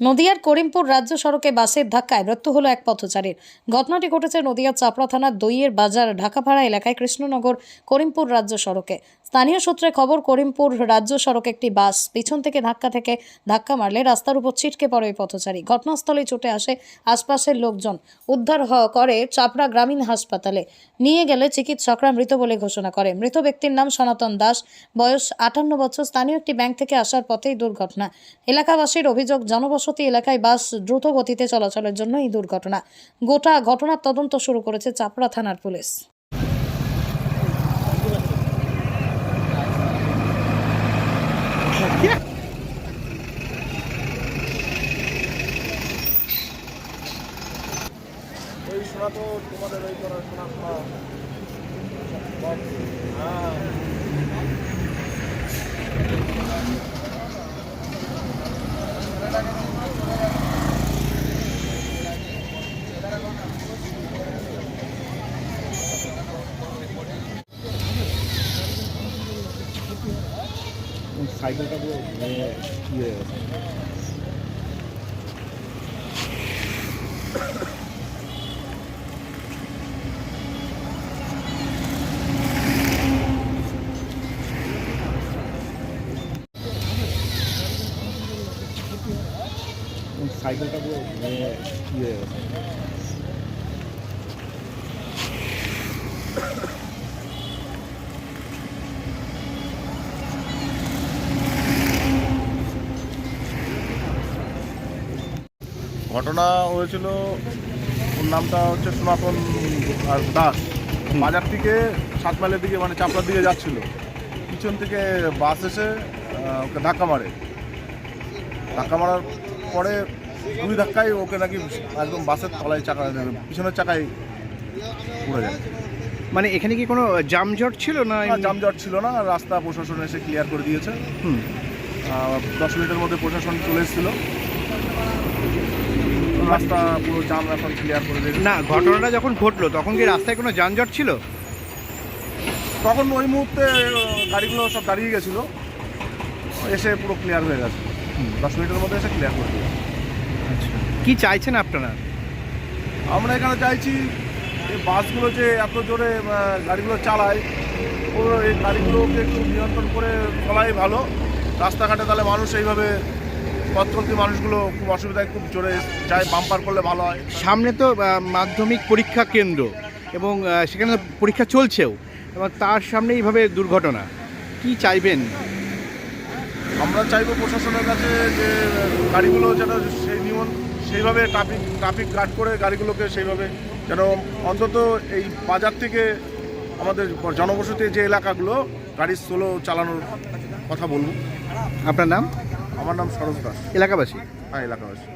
নদিয়ার করিমপুর রাজ্য সড়কে বাসের ধাক্কায় মৃত্যু হলো এক পথচারীর। ঘটনাটি ঘটেছে নদিয়ার চাপড়া থানার দইয়ের বাজার ঢাকাপাড়া এলাকায় কৃষ্ণনগর করিমপুর রাজ্য সড়কে। স্থানীয় সূত্রে খবর, করিমপুর রাজ্য সড়ক একটি বাস পিছন থেকে ধাক্কা থেকে ধাক্কা মারলে রাস্তার উপর ছিটকে পড়ে ওই পথচারী। ঘটনাস্থলে ছুটে আসে আশপাশের লোকজন। উদ্ধার করে চাপড়া গ্রামীণ হাসপাতালে। নিয়ে গেলে চিকিৎসকরা মৃত বলে ঘোষণা করে। মৃত ব্যক্তির নাম সনাতন দাস। বয়স আটান্ন বছর। স্থানীয় একটি ব্যাংক থেকে আসার পথেই দুর্ঘটনা। এলাকাবাসীর অভিযোগ, জনবসতি এলাকায় বাস দ্রুত গতিতে চলাচলের জন্য এই দুর্ঘটনা। গোটা ঘটনার তদন্ত শুরু করেছে চাপড়া থানার পুলিশ। তো তোমাদের ওই করা শোনা শোনা হ্যাঁ সাইকেলটা পুরো ভেঙে ইয়ে। সাইকেলটা পুরো ইয়ে। ঘটনা হয়েছিল ওর নামটা হচ্ছে সনাতন আর দাস। বাজার থেকে সাত মাইলের দিকে মানে চাপড়ার দিকে যাচ্ছিল। পিছন থেকে বাস এসে ওকে ধাক্কা মারে। ধাক্কা মারার পরে দুই ধাক্কায় ওকে নাকি একদম বাসের তলায় চাকা পিছনের চাকায় পড়ে যায়। মানে এখানে কি কোনো জামজট ছিল না এমনি? ছিল না রাস্তা প্রশাসন এসে ক্লিয়ার করে দিয়েছে। দশ মিনিটের মধ্যে প্রশাসন চলে এসেছিল। রাস্তা পুরো জাম এখন ক্লিয়ার করে দিয়েছে। না ঘটনাটা যখন ঘটলো তখন কি রাস্তায় কোনো যানজট ছিল? তখন ওই মুহূর্তে গাড়িগুলো সব দাঁড়িয়ে গেছিল। এসে পুরো ক্লিয়ার হয়ে গেছে। দশ মিনিটের মধ্যে এসে ক্লিয়ার করে দিয়েছে। কি চাইছেন আপনারা? আমরা এখানে চাইছি এই বাসগুলো যে এত জোরে গাড়িগুলো চালায় পুরো এই গাড়িগুলোকে একটু নিয়ন্ত্রণ করে চলাই ভালো। রাস্তাঘাটে তাহলে মানুষ এইভাবে পথ চলতি মানুষগুলো খুব অসুবিধায় খুব জোরে যায় বাম্পার করলে ভালো হয়। সামনে তো মাধ্যমিক পরীক্ষা কেন্দ্র এবং সেখানে পরীক্ষা চলছেও এবং তার সামনে এইভাবে দুর্ঘটনা। কি চাইবেন? আমরা চাইব প্রশাসনের কাছে যে গাড়িগুলো যেন সেই নিয়ম সেইভাবে ট্রাফিক ট্রাফিক গার্ড করে গাড়িগুলোকে সেইভাবে যেন অন্তত এই বাজার থেকে আমাদের জনবসতি যে এলাকাগুলো গাড়ি স্লো চালানোর কথা বলব। আপনার নাম? আমার নাম সরোজ দাস। এলাকাবাসী? হ্যাঁ এলাকাবাসী।